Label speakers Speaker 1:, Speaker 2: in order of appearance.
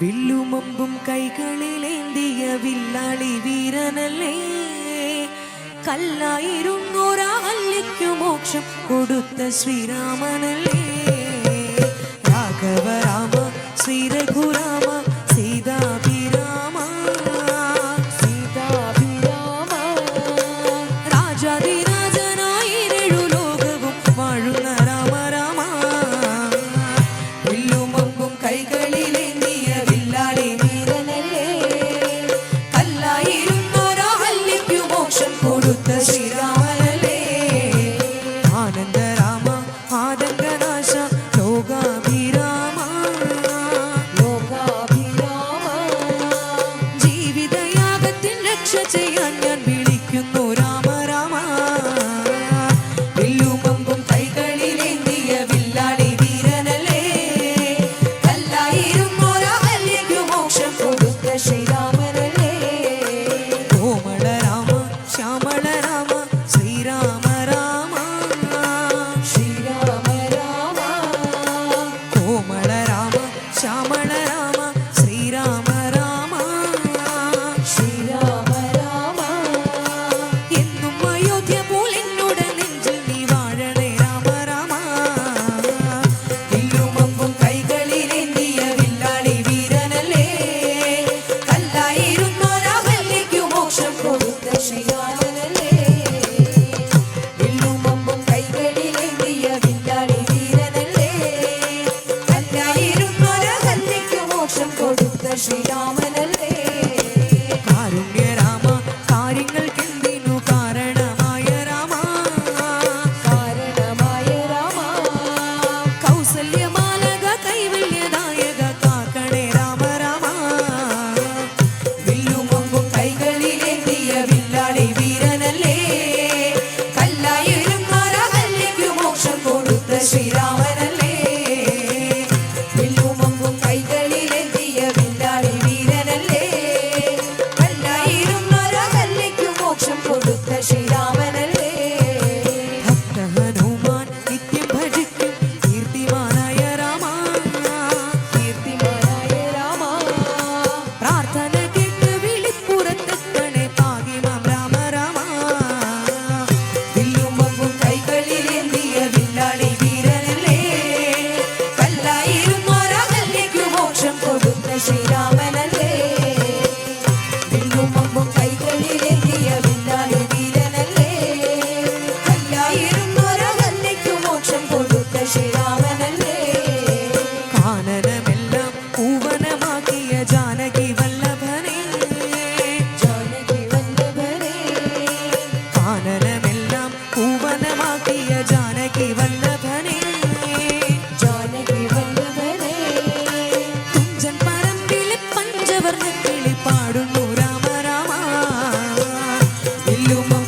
Speaker 1: വില്ലുമമ്പും കൈകളിലേന്തിയ വില്ലാളി വീരനല്ലേ? കല്ലായിരുന്നോരാഹല്യയ്ക്കു മോക്ഷം കൊടുത്ത ശ്രീരാമനല്ലേ?
Speaker 2: രാഘവരാമ
Speaker 1: ശ്രീരഘുരാമ കൊടുത്ത ശ്രീരാമനല്ല You.